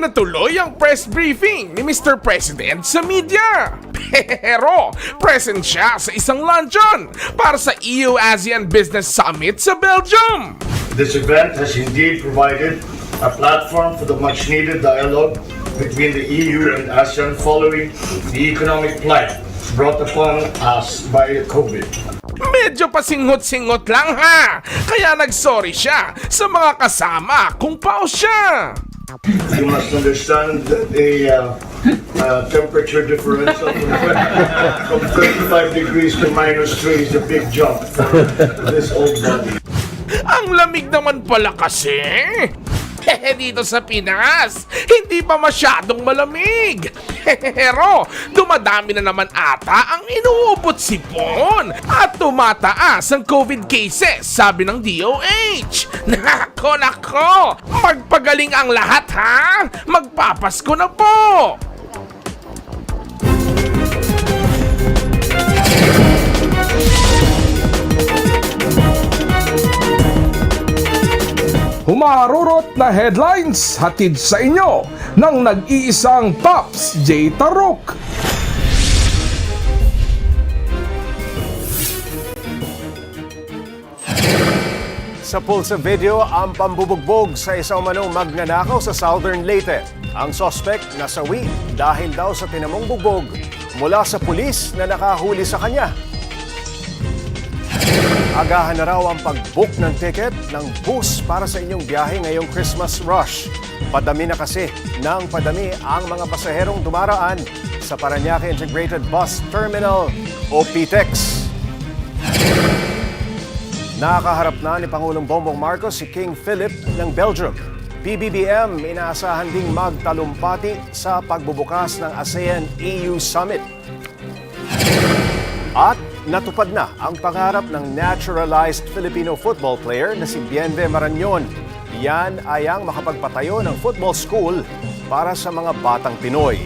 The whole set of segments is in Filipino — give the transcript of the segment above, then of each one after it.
Pinatuloy ang press briefing ni Mr. President sa media. Pero present siya sa isang luncheon para sa EU-ASEAN Business Summit sa Belgium. This event has indeed provided a platform for the much needed dialogue between the EU and ASEAN following the economic plight brought upon us by COVID. Medyo pasingot-singot lang ha. Kaya nagsorry siya sa mga kasama kung pause siya. You must understand that a uh, uh, temperature differential from 35 degrees to minus 3 is a big jump for this old body. Ang lamig naman pala kasi. Hehe, dito sa Pinas, hindi pa masyadong malamig. Pero, dumadami na naman ata ang inuubot sipon at tumataas ang COVID cases, sabi ng DOH. Nako, nako, magpagaling ang lahat ha. Magpapasko na po. Humarurot na headlines hatid sa inyo ng nag-iisang Pops J. Tarok. Sa pulsa video, ang pambubugbog sa isang manong magnanakaw sa Southern Leyte. Ang sospek nasawi dahil daw sa tinamong bugbog mula sa pulis na nakahuli sa kanya. Agahan na raw ang pag-book ng ticket ng bus para sa inyong biyahe ngayong Christmas rush. Padami na kasi ng padami ang mga pasaherong dumaraan sa Paranaque Integrated Bus Terminal o PTEX. Nakaharap na ni Pangulong Bongbong Marcos si King Philip ng Belgium. PBBM inaasahan ding magtalumpati sa pagbubukas ng ASEAN-EU Summit. At natupad na ang pangarap ng naturalized Filipino football player na si Bienve Marañon. Yan ay ang makapagpatayo ng football school para sa mga batang Pinoy.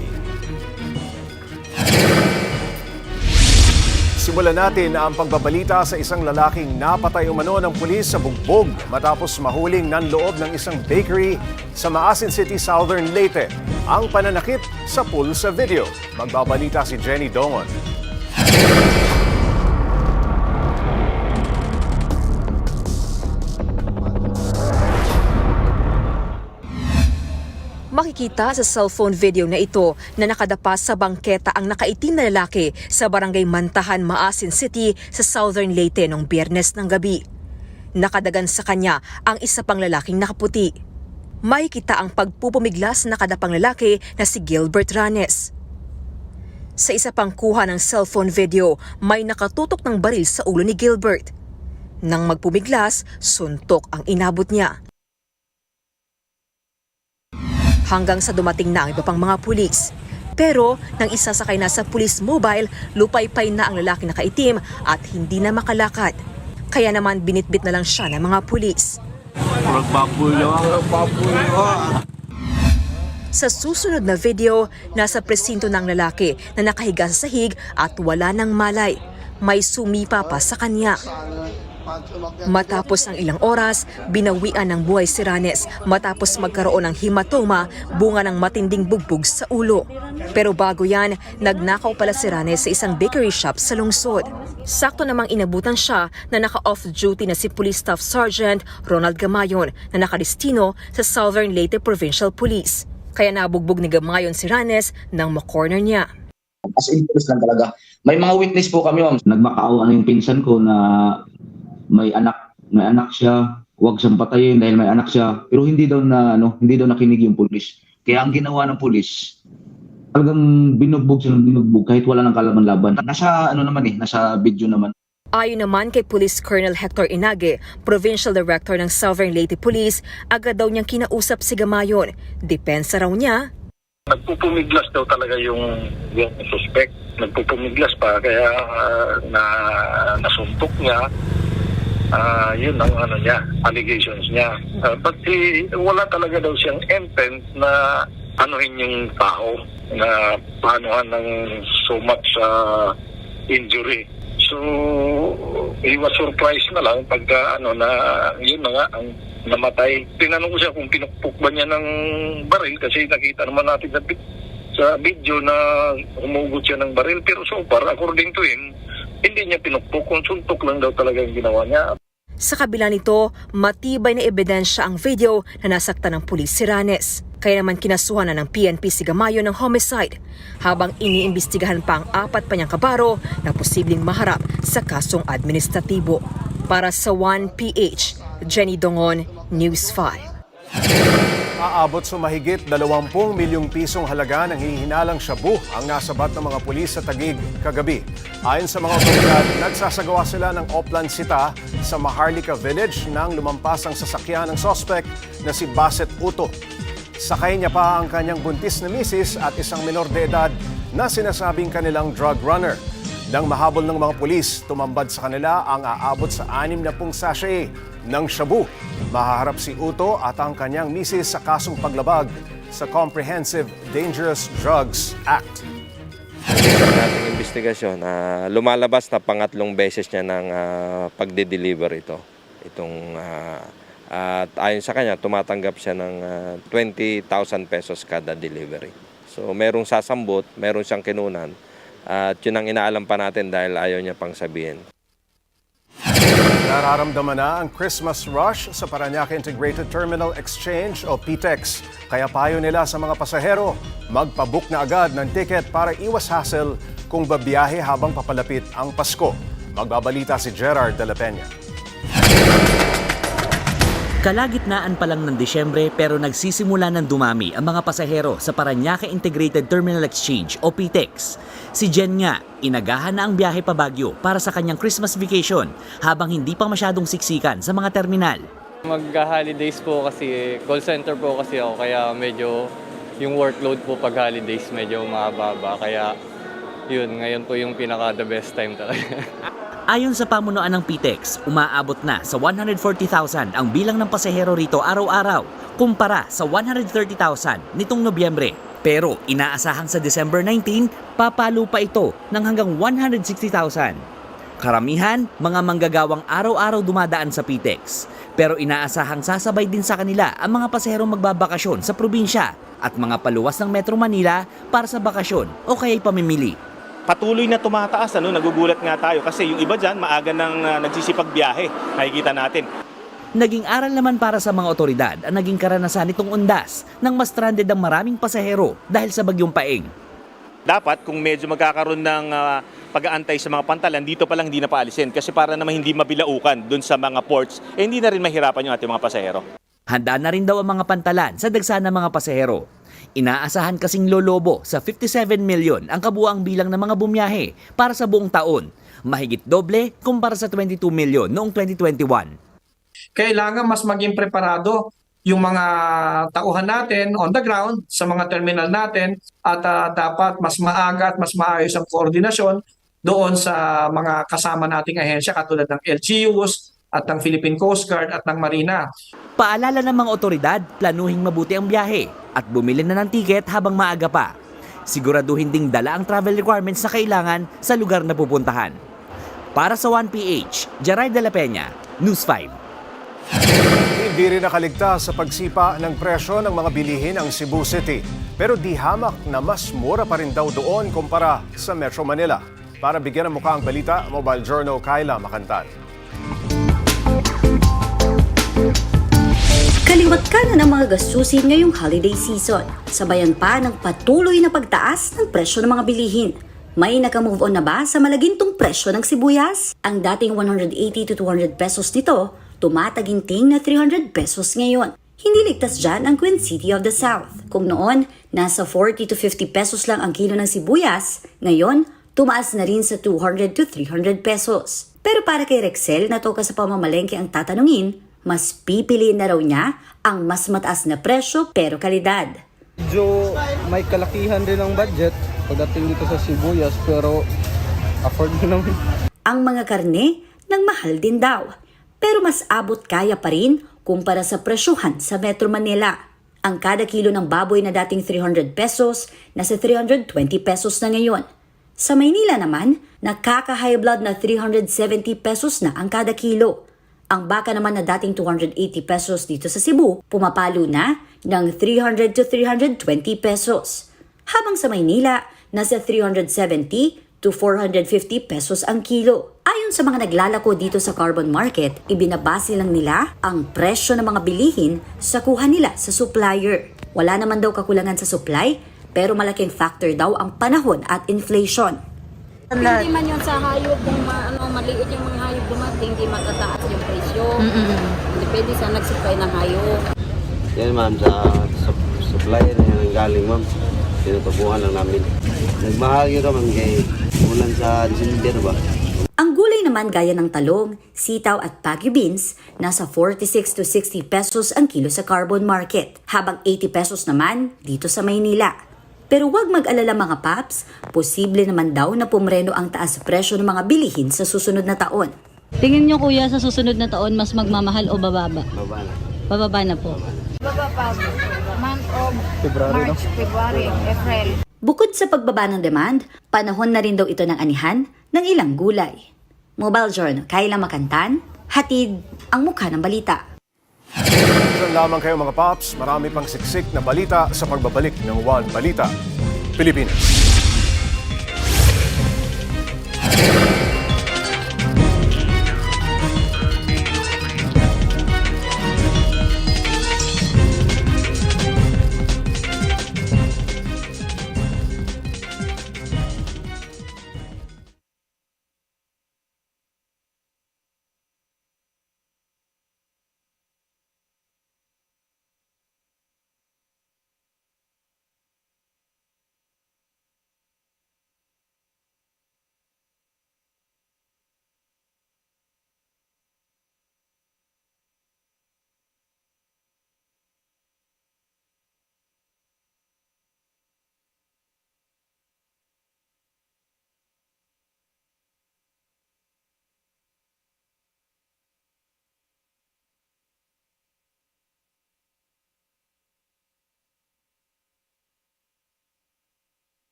Simulan natin ang pagbabalita sa isang lalaking napatay umano ng pulis sa bugbog matapos mahuling nanloob ng isang bakery sa Maasin City, Southern Leyte. Ang pananakit sa pulsa video. Magbabalita si Jenny Dongon. Makikita sa cellphone video na ito na nakadapa sa bangketa ang nakaitim na lalaki sa barangay Mantahan, Maasin City sa Southern Leyte noong biyernes ng gabi. Nakadagan sa kanya ang isa pang lalaking nakaputi. Makikita ang pagpupumiglas na nakadapang lalaki na si Gilbert Ranes. Sa isa pang kuha ng cellphone video, may nakatutok ng baril sa ulo ni Gilbert. Nang magpumiglas, suntok ang inabot niya. Hanggang sa dumating na ang iba pang mga pulis. Pero nang isasakay na sa police mobile, lupaypay na ang lalaki na kaitim at hindi na makalakad. Kaya naman binitbit na lang siya ng mga pulis. Sa susunod na video, nasa presinto ng lalaki na nakahiga sa sahig at wala ng malay. May sumipa pa sa kanya. Matapos ang ilang oras, binawian ng buhay si Ranes matapos magkaroon ng hematoma bunga ng matinding bugbog sa ulo. Pero bago yan, nagnakaw pala si Ranes sa isang bakery shop sa lungsod. Sakto namang inabutan siya na naka-off duty na si Police Staff Sergeant Ronald Gamayon na nakalistino sa Southern Leyte Provincial Police. Kaya nabugbog ni Gamayon si Ranes nang makorner niya. as interest lang talaga. May mga witness po kami, ma'am. Nagmakaawa na yung pinsan ko na may anak, may anak siya, huwag siyang patayin dahil may anak siya. Pero hindi daw na ano, hindi daw nakinig yung pulis. Kaya ang ginawa ng pulis, talagang binugbog siya ng binugbog kahit wala nang kalaban-laban. Nasa ano naman eh, nasa video naman. Ayon naman kay Police Colonel Hector Inage, Provincial Director ng Southern Leyte Police, agad daw niyang kinausap si Gamayon. Depensa raw niya, nagpupumiglas daw talaga yung yung suspect nagpupumiglas pa kaya ah, na nasuntok niya ah yun ang ano niya allegations niya Ah, but eh, wala talaga daw siyang intent na anuhin yung tao na paanuhan ng so much ah, injury so he was surprised na lang pagka ano na yun na nga ang namatay. Tinanong ko siya kung pinukpok ba niya ng baril kasi nakita naman natin sa, sa video na humugot siya ng baril. Pero so far, according to him, hindi niya pinukpok. Kung suntok lang daw talaga yung ginawa niya. Sa kabila nito, matibay na ebidensya ang video na nasaktan ng pulis si Ranes. Kaya naman kinasuhan na ng PNP si Gamayo ng homicide habang iniimbestigahan pa ang apat pa niyang kabaro na posibleng maharap sa kasong administratibo. Para sa 1PH, Jenny Dongon, News 5. Aabot sa mahigit 20 milyong pisong halaga ng hihinalang shabu ang nasabat ng mga pulis sa Tagig kagabi. Ayon sa mga otoridad, nagsasagawa sila ng Oplan Sita sa Maharlika Village nang lumampas ang sasakyan ng sospek na si Baset Uto. Sakay niya pa ang kanyang buntis na misis at isang menor de edad na sinasabing kanilang drug runner. Nang mahabol ng mga pulis, tumambad sa kanila ang aabot sa anim na pung sachet ng shabu. Mahaharap si Uto at ang kanyang misis sa kasong paglabag sa Comprehensive Dangerous Drugs Act. nating investigasyon, ah, lumalabas na pangatlong beses niya ng ah, pagde-deliver ito. Itong, ah, at ayon sa kanya, tumatanggap siya ng ah, 20,000 pesos kada delivery. So merong sasambot, meron siyang kinunan. At yun ang inaalam pa natin dahil ayaw niya pang sabihin. Nararamdaman na ang Christmas rush sa Paranaque Integrated Terminal Exchange o PTEX. Kaya payo nila sa mga pasahero, magpabook na agad ng ticket para iwas hassle kung babiyahe habang papalapit ang Pasko. Magbabalita si Gerard de la Peña. Kalagitnaan pa lang ng Disyembre pero nagsisimula ng dumami ang mga pasahero sa Paranaque Integrated Terminal Exchange o PTEX. Si Jen nga, inagahan na ang biyahe pa Baguio para sa kanyang Christmas vacation habang hindi pa masyadong siksikan sa mga terminal. Mag-holidays po kasi, call center po kasi ako kaya medyo yung workload po pag holidays medyo mababa. Kaya yun, ngayon po yung pinaka the best time talaga. Ayon sa pamunuan ng PTEX, umaabot na sa 140,000 ang bilang ng pasahero rito araw-araw kumpara sa 130,000 nitong Nobyembre. Pero inaasahang sa December 19, papalo pa ito ng hanggang 160,000. Karamihan, mga manggagawang araw-araw dumadaan sa PTEX. Pero inaasahang sasabay din sa kanila ang mga pasaherong magbabakasyon sa probinsya at mga paluwas ng Metro Manila para sa bakasyon o kaya'y pamimili. Patuloy na tumataas. Ano? Nagugulat nga tayo kasi yung iba dyan, maaga nang uh, nagsisipagbiyahe. Nakikita natin. Naging aral naman para sa mga otoridad ang naging karanasan nitong undas nang mas stranded ang maraming pasahero dahil sa bagyong paing. Dapat kung medyo magkakaroon ng ah, pag-aantay sa mga pantalan, dito pa lang hindi na paalisin. Kasi para naman hindi mabilaukan dun sa mga ports, eh, hindi na rin mahirapan yung ating mga pasahero. Handa na rin daw ang mga pantalan sa dagsa ng mga pasahero. Inaasahan kasing lolobo sa 57 milyon ang kabuang bilang ng mga bumiyahe para sa buong taon. Mahigit doble kumpara sa 22 milyon noong 2021. kailangan mas maging preparado yung mga tauhan natin on the ground sa mga terminal natin at ah, dapat mas maaga at mas maayos ang koordinasyon doon sa mga kasama nating ahensya katulad ng LGUs at ng Philippine Coast Guard at ng Marina. Paalala ng mga otoridad, planuhing mabuti ang biyahe at bumili na ng tiket habang maaga pa. Siguraduhin ding dala ang travel requirements na kailangan sa lugar na pupuntahan. Para sa 1PH, Gerard de la Peña, News 5. Hindi rin nakaligtas sa pagsipa ng presyo ng mga bilihin ang Cebu City. Pero di hamak na mas mura pa rin daw doon kumpara sa Metro Manila. Para bigyan ng mukha ang balita, Mobile Journal Kyla Makantan. Na ng mga gastusin ngayong holiday season. Sabayan pa ng patuloy na pagtaas ng presyo ng mga bilihin. May nakamove on na ba sa malagintong presyo ng sibuyas? Ang dating 180 to 200 pesos nito, tumataginting na 300 pesos ngayon. Hindi ligtas dyan ang Queen City of the South. Kung noon, nasa 40 to 50 pesos lang ang kilo ng sibuyas, ngayon, tumaas na rin sa 200 to 300 pesos. Pero para kay Rexel na toka sa pamamalengke ang tatanungin, mas pipiliin na raw niya ang mas mataas na presyo pero kalidad. Medyo may kalakihan din ang budget pagdating dito sa sibuyas pero afford mo naman. Ang mga karne nang mahal din daw. Pero mas abot kaya pa rin kumpara sa presyuhan sa Metro Manila. Ang kada kilo ng baboy na dating 300 pesos, nasa 320 pesos na ngayon. Sa Maynila naman, nakaka-high blood na 370 pesos na ang kada kilo. Ang baka naman na dating 280 pesos dito sa Cebu, pumapalo na ng 300 to 320 pesos. Habang sa Maynila, nasa 370 to 450 pesos ang kilo. Ayon sa mga naglalako dito sa carbon market, ibinabase lang nila ang presyo ng mga bilihin sa kuha nila sa supplier. Wala naman daw kakulangan sa supply, pero malaking factor daw ang panahon at inflation. Hindi man yun sa hayop, kung ma, ano, maliit yung mga hayop dumating, hindi matataas yung presyo. Depende sa nag-supply ng hayop. Yan ma'am, sa, sa supplier na yan ang galing ma'am. Tinutubuhan lang namin. Nagmahal yun ma'am kay ulan sa December ba? Ang gulay naman gaya ng talong, sitaw at Baguio beans, nasa 46 to 60 pesos ang kilo sa carbon market, habang 80 pesos naman dito sa Maynila. Pero huwag mag-alala mga paps, posible naman daw na pumreno ang taas presyo ng mga bilihin sa susunod na taon. Tingin nyo kuya, sa susunod na taon, mas magmamahal o bababa? Baba na. Bababa na po. Bababa month of March, February, April. Bukod sa pagbaba ng demand, panahon na rin daw ito ng anihan ng ilang gulay. Mobile Journal, Kayla Makantan, hatid ang mukha ng balita. Diyan lamang kayo mga paps, marami pang siksik na balita sa pagbabalik ng One Balita. Pilipinas.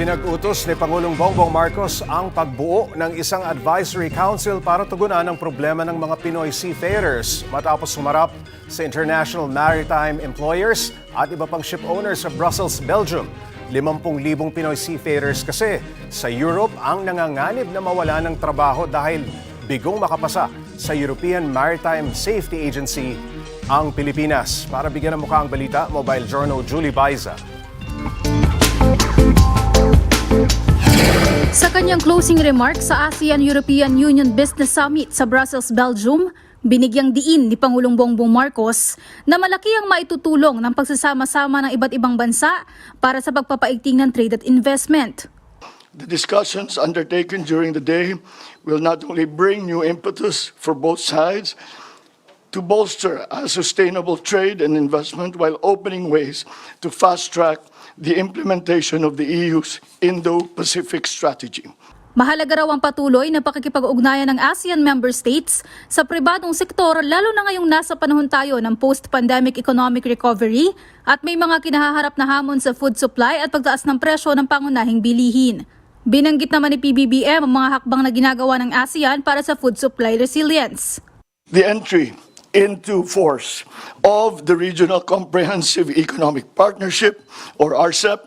Ipinag-utos ni Pangulong Bongbong Marcos ang pagbuo ng isang advisory council para tugunan ang problema ng mga Pinoy seafarers matapos sumarap sa International Maritime Employers at iba pang ship owners sa Brussels, Belgium. 50,000 Pinoy seafarers kasi sa Europe ang nanganganib na mawala ng trabaho dahil bigong makapasa sa European Maritime Safety Agency ang Pilipinas. Para bigyan ng mukha ang balita, Mobile Journal Julie Baiza. Sa kanyang closing remarks sa ASEAN-European Union Business Summit sa Brussels, Belgium, binigyang diin ni Pangulong Bongbong Marcos na malaki ang maitutulong ng pagsasama-sama ng iba't ibang bansa para sa pagpapaigting ng trade at investment. The discussions undertaken during the day will not only bring new impetus for both sides to bolster a sustainable trade and investment while opening ways to fast track the implementation of the EU's Indo-Pacific strategy. Mahalaga raw ang patuloy na pakikipag-ugnayan ng ASEAN member states sa pribadong sektor lalo na ngayong nasa panahon tayo ng post-pandemic economic recovery at may mga kinahaharap na hamon sa food supply at pagtaas ng presyo ng pangunahing bilihin. Binanggit naman ni PBBM ang mga hakbang na ginagawa ng ASEAN para sa food supply resilience. the entry into force of the Regional Comprehensive Economic Partnership, or RCEP,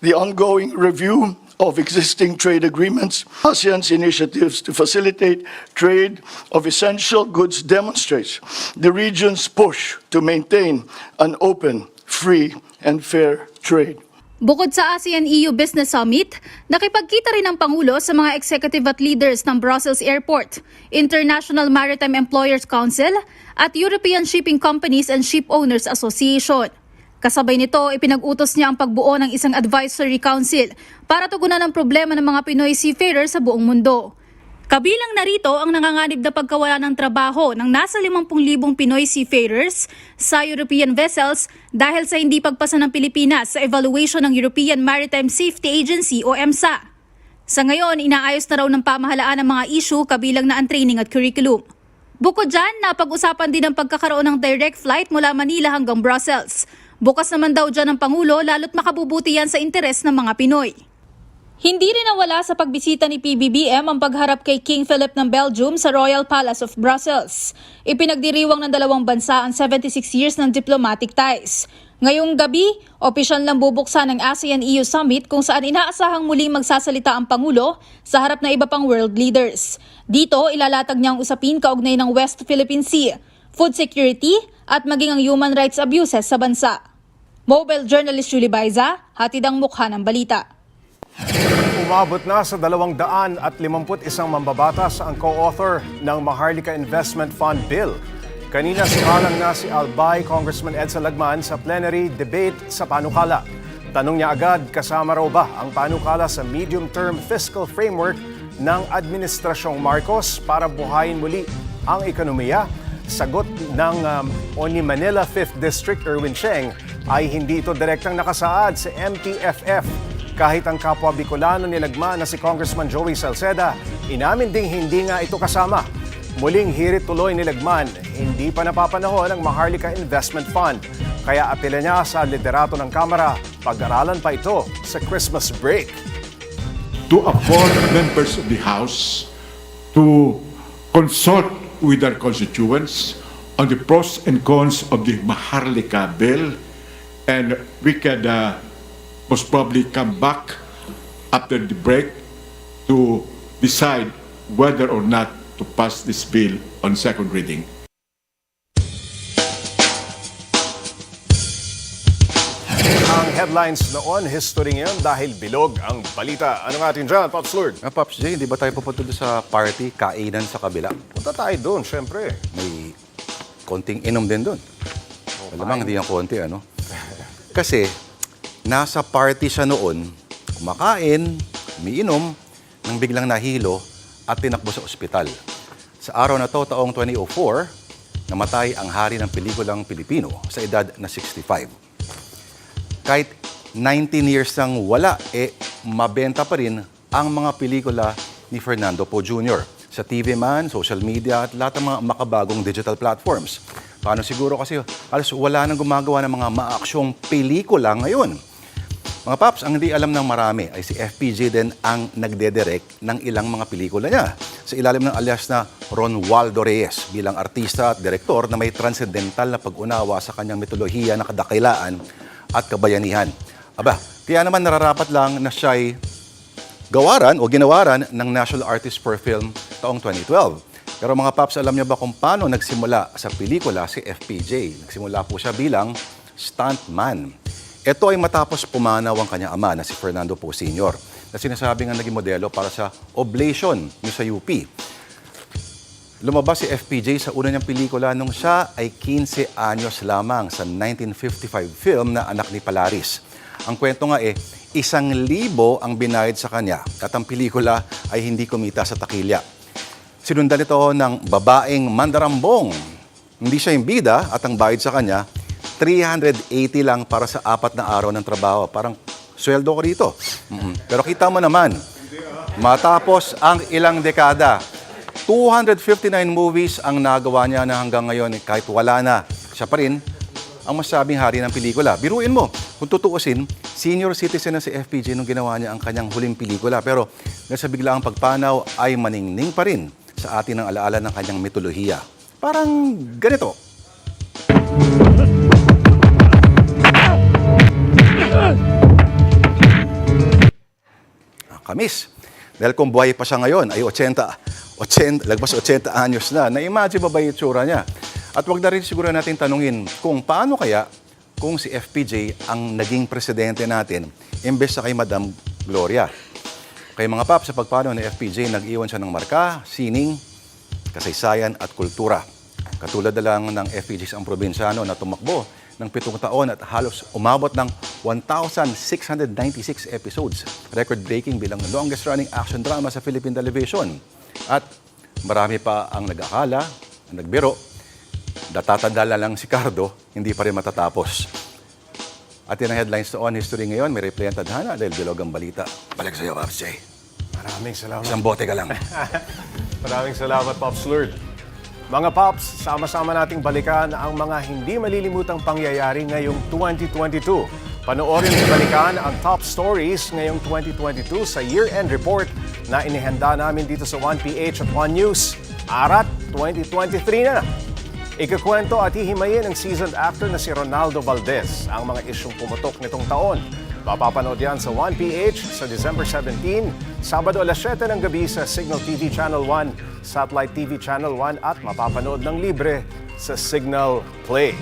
the ongoing review of existing trade agreements, ASEAN's initiatives to facilitate trade of essential goods demonstrates the region's push to maintain an open, free, and fair trade. Bukod sa ASEAN-EU Business Summit, nakipagkita rin ang Pangulo sa mga executive at leaders ng Brussels Airport, International Maritime Employers Council at European Shipping Companies and Ship Owners Association. Kasabay nito, ipinag-utos niya ang pagbuo ng isang advisory council para tugunan ang problema ng mga Pinoy seafarers sa buong mundo. Kabilang narito ang nanganganib na pagkawala ng trabaho ng nasa 50,000 Pinoy seafarers sa European vessels dahil sa hindi pagpasa ng Pilipinas sa evaluation ng European Maritime Safety Agency o EMSA. Sa ngayon, inaayos na raw ng pamahalaan ang mga issue kabilang na ang training at curriculum. Bukod dyan, napag-usapan din ang pagkakaroon ng direct flight mula Manila hanggang Brussels. Bukas naman daw dyan ang Pangulo lalo't makabubuti yan sa interes ng mga Pinoy. Hindi rin nawala sa pagbisita ni PBBM ang pagharap kay King Philip ng Belgium sa Royal Palace of Brussels. Ipinagdiriwang ng dalawang bansa ang 76 years ng diplomatic ties. Ngayong gabi, opisyal lang bubuksan ng ASEAN-EU Summit kung saan inaasahang muling magsasalita ang Pangulo sa harap ng iba pang world leaders. Dito, ilalatag niya ang usapin kaugnay ng West Philippine Sea, food security at maging ang human rights abuses sa bansa. Mobile journalist Julie Baiza, hatid ang mukha ng balita. Umabot na sa 251 mambabatas ang co-author ng Maharlika Investment Fund Bill. Kanina sumalang na si Albay Congressman Edsa Lagman sa plenary debate sa panukala. Tanong niya agad kasama raw ba ang panukala sa medium-term fiscal framework ng Administrasyong Marcos para buhayin muli ang ekonomiya? Sagot ng um, Oni Manila 5th District Erwin Cheng ay hindi ito direktang nakasaad sa MTFF kahit ang kapwa Bicolano ni Lagman na si Congressman Joey Salceda, inamin ding hindi nga ito kasama. Muling hirit tuloy ni Lagman, hindi pa napapanahon ang Maharlika Investment Fund. Kaya apela niya sa liderato ng Kamara, pag-aralan pa ito sa Christmas break. to afford members of the House to consult with their constituents on the pros and cons of the Maharlika bill, and we can uh, most probably come back after the break to decide whether or not to pass this bill on second reading. Ang headlines noon, history ngayon dahil bilog ang balita. Ano nga atin dyan, Pops Lord? Ah, Pops J, di ba tayo pupunta doon sa party, kainan sa kabila? Punta tayo doon, syempre. May konting inom din doon. Alamang hindi yung konti, ano? Kasi, nasa party siya noon, kumakain, umiinom, nang biglang nahilo at tinakbo sa ospital. Sa araw na to, taong 2004, namatay ang hari ng pelikulang Pilipino sa edad na 65. Kahit 19 years nang wala, eh, mabenta pa rin ang mga pelikula ni Fernando Po Jr. sa TV Man, social media at lahat ng mga makabagong digital platforms. Paano siguro kasi halos wala nang gumagawa ng mga maaksyong pelikula ngayon. Mga paps, ang hindi alam ng marami ay si FPJ din ang nagdedirect ng ilang mga pelikula niya. Sa ilalim ng alias na Ron Waldo Reyes bilang artista at direktor na may transcendental na pag-unawa sa kanyang mitolohiya na kadakilaan at kabayanihan. Aba, kaya naman nararapat lang na siya'y gawaran o ginawaran ng National Artist for Film taong 2012. Pero mga paps, alam niyo ba kung paano nagsimula sa pelikula si FPJ? Nagsimula po siya bilang stuntman. Ito ay matapos pumanaw ang kanyang ama na si Fernando Po Sr. na sinasabi nga naging modelo para sa Oblation niyo sa UP. Lumabas si FPJ sa una niyang pelikula nung siya ay 15 anyos lamang sa 1955 film na Anak ni Palaris. Ang kwento nga eh, isang libo ang binayad sa kanya at ang pelikula ay hindi kumita sa takilya. Sinundan ito ng babaeng mandarambong. Hindi siya yung bida at ang bayad sa kanya, 380 lang para sa apat na araw ng trabaho. Parang sweldo ko rito. Mm-mm. Pero kita mo naman, matapos ang ilang dekada, 259 movies ang nagawa niya na hanggang ngayon kahit wala na. Siya pa rin ang masabing hari ng pelikula. Biruin mo, kung tutuusin, senior citizen na si FPJ nung ginawa niya ang kanyang huling pelikula. Pero nasa biglaang pagpanaw ay maningning pa rin sa atin ang alaala ng kanyang mitolohiya. Parang ganito. Kamis. Dahil kung buhay pa siya ngayon, ay 80, 80, lagpas 80 anyos na, na-imagine ba ba yung itsura niya? At wag na rin siguro natin tanungin kung paano kaya kung si FPJ ang naging presidente natin imbes sa kay Madam Gloria. Kay mga pap, sa pagpano ni FPJ, nag-iwan siya ng marka, sining, kasaysayan at kultura. Katulad na lang ng FPJ sa ang probinsyano na tumakbo ng pitong taon at halos umabot ng 1,696 episodes. Record-breaking bilang longest-running action drama sa Philippine television. At marami pa ang nag-akala, ang nagbiro, natatanda na lang si Cardo, hindi pa rin matatapos. At yan ang headlines to On History ngayon. May replay ang tadhana dahil bilog ang balita. Balik sa iyo, Pops Jay. Maraming salamat. Isang bote ka lang. Maraming salamat, Pops Lord. Mga Pops, sama-sama nating balikan ang mga hindi malilimutang pangyayari ngayong 2022. Panoorin at balikan ang top stories ngayong 2022 sa year-end report na inihanda namin dito sa 1PH at 1 News. Arat 2023 na! Ikakwento at hihimayin ng seasoned actor na si Ronaldo Valdez ang mga isyong pumutok nitong taon. Mapapanood yan sa 1PH sa December 17, Sabado alas 7 ng gabi sa Signal TV Channel 1, Satellite TV Channel 1 at mapapanood ng libre sa Signal Play.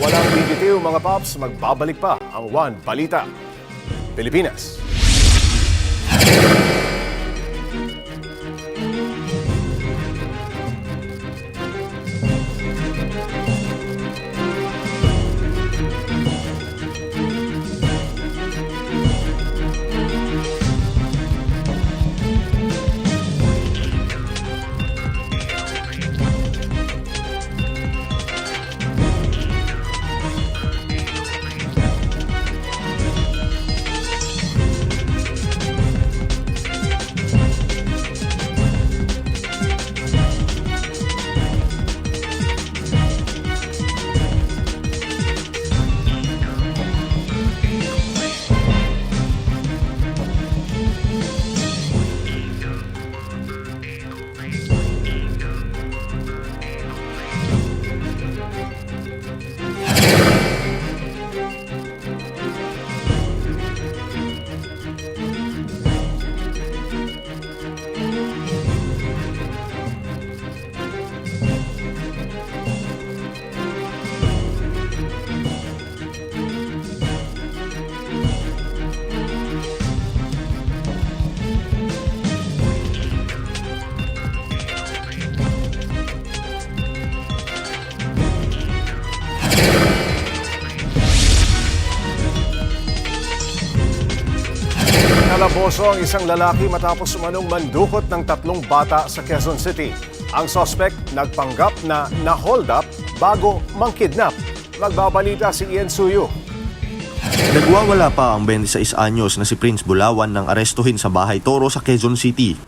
Walang bibitiw mga paps, magbabalik pa ang One Balita. Pilipinas. Nalaboso ang isang lalaki matapos umanong mandukot ng tatlong bata sa Quezon City. Ang suspect nagpanggap na na-hold up bago mangkidnap. Magbabalita si Ian Suyo. Nagwawala pa ang 26 anyos na si Prince Bulawan nang arestuhin sa bahay Toro sa Quezon City.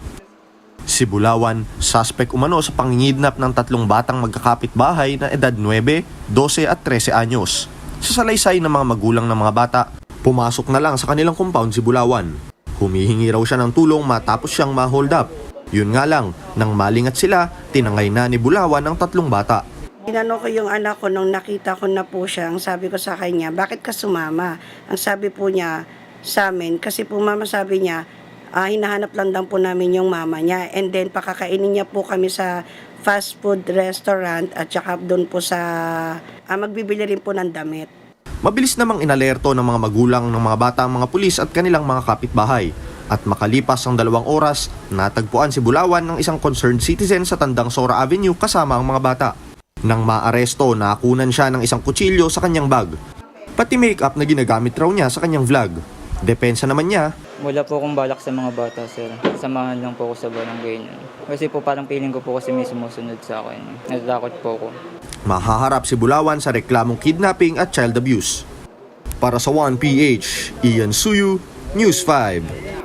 Si Bulawan, suspect umano sa pangingidnap ng tatlong batang magkakapit-bahay na edad 9, 12 at 13 anyos. Sa salaysay ng mga magulang ng mga bata, pumasok na lang sa kanilang compound si Bulawan. Humihingi raw siya ng tulong matapos siyang ma-hold up. Yun nga lang, nang malingat sila, tinangay na ni Bulawan ang tatlong bata. Tinanong ko yung anak ko nung nakita ko na po siya, ang sabi ko sa kanya, bakit ka sumama? Ang sabi po niya sa amin, kasi po mama sabi niya, ah, hinahanap lang daw po namin yung mama niya. And then pakakainin niya po kami sa fast food restaurant at saka doon po sa, ah, magbibili rin po ng damit. Mabilis namang inalerto ng mga magulang ng mga bata ang mga pulis at kanilang mga kapitbahay. At makalipas ang dalawang oras, natagpuan si Bulawan ng isang concerned citizen sa Tandang Sora Avenue kasama ang mga bata. Nang maaresto, nakunan siya ng isang kutsilyo sa kanyang bag. Pati make-up na ginagamit raw niya sa kanyang vlog. Depensa naman niya, Wala po akong balak sa mga bata, sir. Samahan lang po ako sa barangay niyo. Kasi po parang feeling ko po kasi may sumusunod sa akin. Natatakot po ako. Mahaharap si Bulawan sa reklamong kidnapping at child abuse. Para sa 1PH, Ian Suyu, News 5.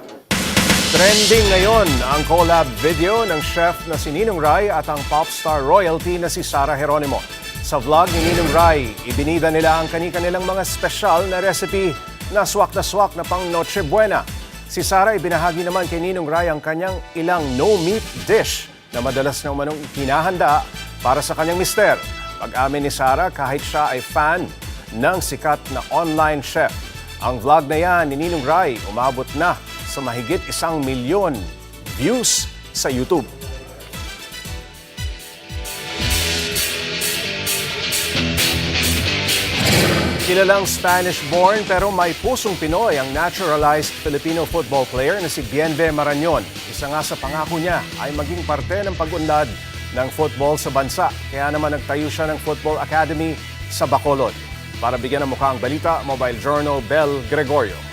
Trending ngayon ang collab video ng chef na si Ninong Rai at ang popstar royalty na si Sara Geronimo. Sa vlog ni Ninong Rai, ibinida nila ang kani-kanilang mga special na recipe na swak na swak na pang Noche Buena. Si Sara ibinahagi naman kay Ninong Rai ang kanyang ilang no-meat dish na madalas na umanong ikinahanda para sa kanyang mister. Pag-amin ni Sara kahit siya ay fan ng sikat na online chef. Ang vlog na yan ni Ninong Rai umabot na sa mahigit isang milyon views sa YouTube. Kilalang Spanish-born pero may pusong Pinoy ang naturalized Filipino football player na si Bienve Marañon. Isa nga sa pangako niya ay maging parte ng pag-unlad ng football sa bansa. Kaya naman nagtayo siya ng Football Academy sa Bacolod. Para bigyan ng mukha ang balita, Mobile Journal Bel Gregorio.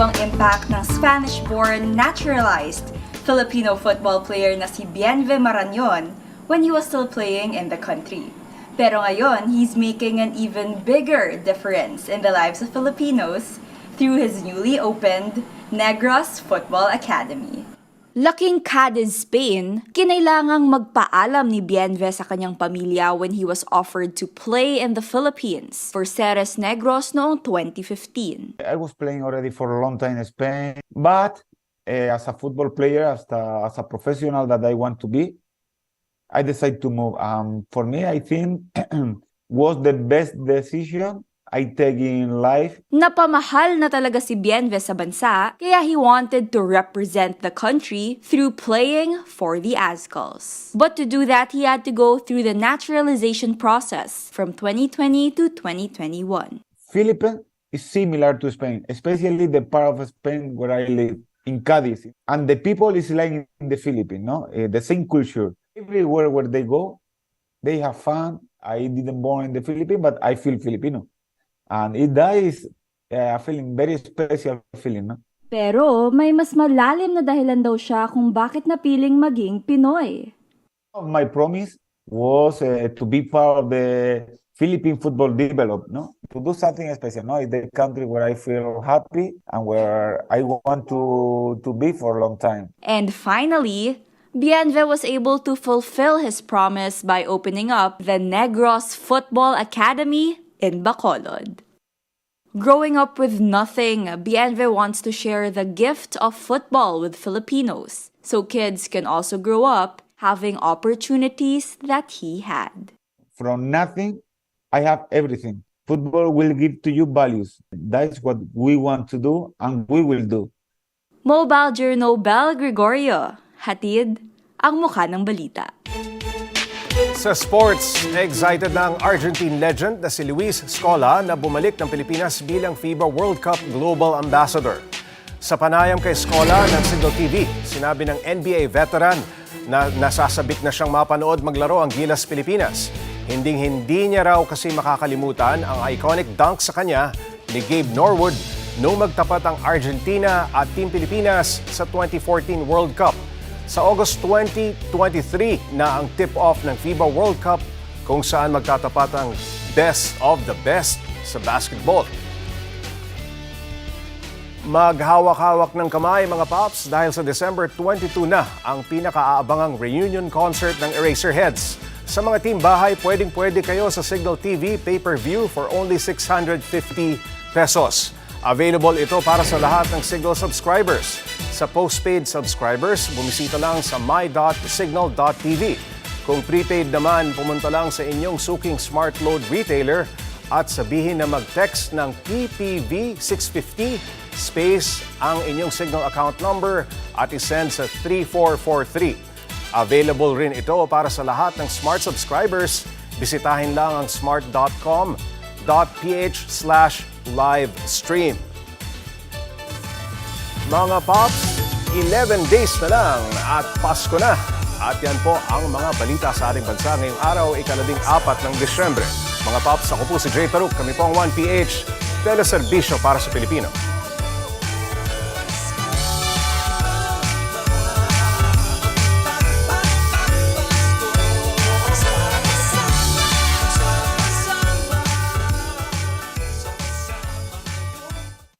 daw ang impact ng Spanish-born, naturalized Filipino football player na si Bienve Marañon when he was still playing in the country. Pero ngayon, he's making an even bigger difference in the lives of Filipinos through his newly opened Negros Football Academy. Laking Cadiz, Spain, kinailangang magpaalam ni Bienve sa kanyang pamilya when he was offered to play in the Philippines for Ceres Negros noong 2015. I was playing already for a long time in Spain, but uh, as a football player, as a, as a professional that I want to be, I decided to move. Um, for me, I think was the best decision Take in life. Napamahal na talaga si Bienve sa bansa, kaya he wanted to represent the country through playing for the Azkals. But to do that, he had to go through the naturalization process from 2020 to 2021. Philippines is similar to Spain, especially the part of Spain where I live, in Cadiz. And the people is like in the Philippines, no? Eh, the same culture. Everywhere where they go, they have fun. I didn't born in the Philippines, but I feel Filipino. And it is a feeling, very special feeling, no? Pero may mas malalim na dahilan daw siya kung bakit napiling maging Pinoy. My promise was uh, to be part of the Philippine football develop, no? To do something special, no? It's the country where I feel happy and where I want to to be for a long time. And finally, Bienve was able to fulfill his promise by opening up the Negros Football Academy in Bacolod. Growing up with nothing, Bienve wants to share the gift of football with Filipinos so kids can also grow up having opportunities that he had. From nothing, I have everything. Football will give to you values. That's what we want to do and we will do. Mobile Journal Bel Gregorio, hatid ang mukha ng balita. Sa sports, excited na Argentine legend na si Luis Scola na bumalik ng Pilipinas bilang FIBA World Cup Global Ambassador. Sa panayam kay Scola ng Signal TV, sinabi ng NBA veteran na nasasabik na siyang mapanood maglaro ang Gilas Pilipinas. Hinding-hindi niya raw kasi makakalimutan ang iconic dunk sa kanya ni Gabe Norwood nung magtapat ang Argentina at Team Pilipinas sa 2014 World Cup. Sa August 2023 na ang tip-off ng FIBA World Cup kung saan magtatapat ang best of the best sa basketball. Maghawak-hawak ng kamay mga paps dahil sa December 22 na ang pinakaabangang reunion concert ng Eraserheads. Sa mga team bahay, pwedeng-pwede kayo sa Signal TV pay-per-view for only 650 pesos. Available ito para sa lahat ng Signal subscribers. Sa postpaid subscribers, bumisita lang sa my.signal.tv. Kung prepaid naman, pumunta lang sa inyong suking smart load retailer at sabihin na mag-text ng PPV 650 space ang inyong Signal account number at isend sa 3443. Available rin ito para sa lahat ng smart subscribers. Bisitahin lang ang smart.com.ph slash live stream. Mga Pops, 11 days na lang at Pasko na. At yan po ang mga balita sa ating bansa ngayong araw, ikalabing apat ng Disyembre. Mga Pops, ako po si Jay Taruk. Kami po ang 1PH, teleserbisyo para sa Pilipino.